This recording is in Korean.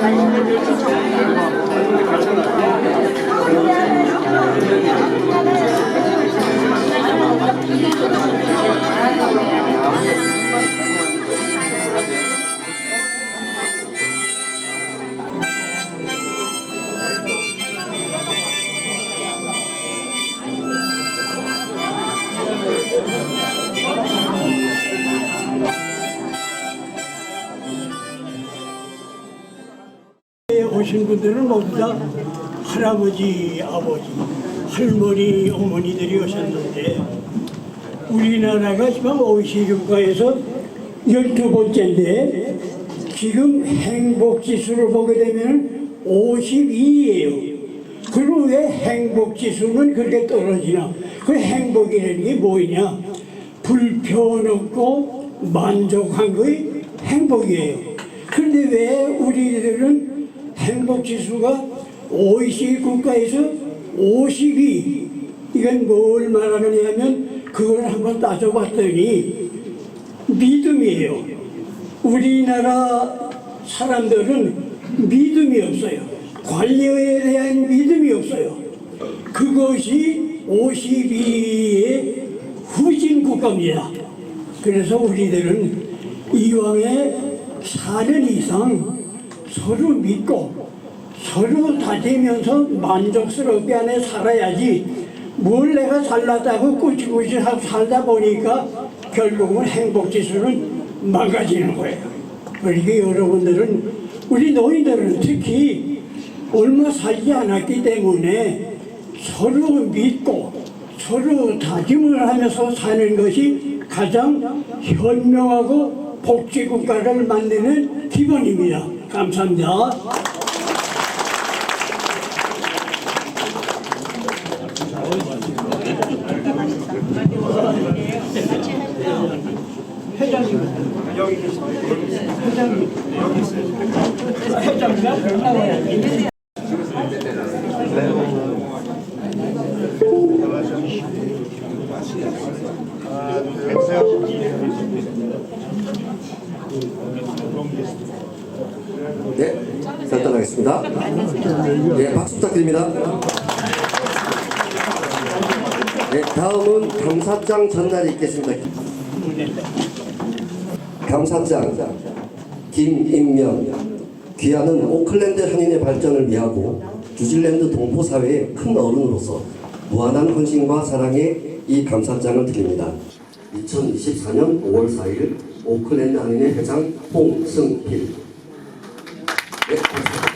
他应该就是这。 오신 분들은 모두 다 할아버지, 아버지, 할머니, 어머니들이 오셨는데 우리나라가 지금 OECD 국가에서 12번째인데 지금 행복지수를 보게 되면 52예요. 그리고 왜 행복지수는 그렇게 떨어지나? 그 행복이라는 게 뭐냐? 불편 없고 만족한 것이 행복이에요. 그런데 왜 우리들은 행복 지수가 OECD 국가에서 52 이건 뭘 말하느냐면 그걸 한번 따져봤더니 믿음이에요. 우리나라 사람들은 믿음이 없어요. 관료에 대한 믿음이 없어요. 그것이 52의 후진 국가입니다. 그래서 우리들은 이왕에 4년 이상 서로 믿고 서로 다지면서 만족스럽게 안에 살아야지 뭘 내가 잘났다고 꾸치꾸치 하고 살다 보니까 결국은 행복지수는 망가지는 거예요. 그러니까 여러분들은 우리 노인들은 특히 얼마 살지 않았기 때문에 서로 믿고 서로 다짐을 하면서 사는 것이 가장 현명하고 복지국가를 만드는 기본입니다. 감사합니다. 회장님 여기 계십니다. 회장님 여기 있습니다. 회장님 네, 결단하겠습니다. 네, 박수 부탁드립니다. 네, 다음은 감사장 전달이 있겠습니다. 감사장 김임명 귀하는 오클랜드 한인의 발전을 위하고 뉴질랜드 동포 사회의 큰 어른으로서 무한한 헌신과 사랑에 이 감사장을 드립니다. 2024년 5월 4일 오클랜드 한인의 회장 홍승필 네.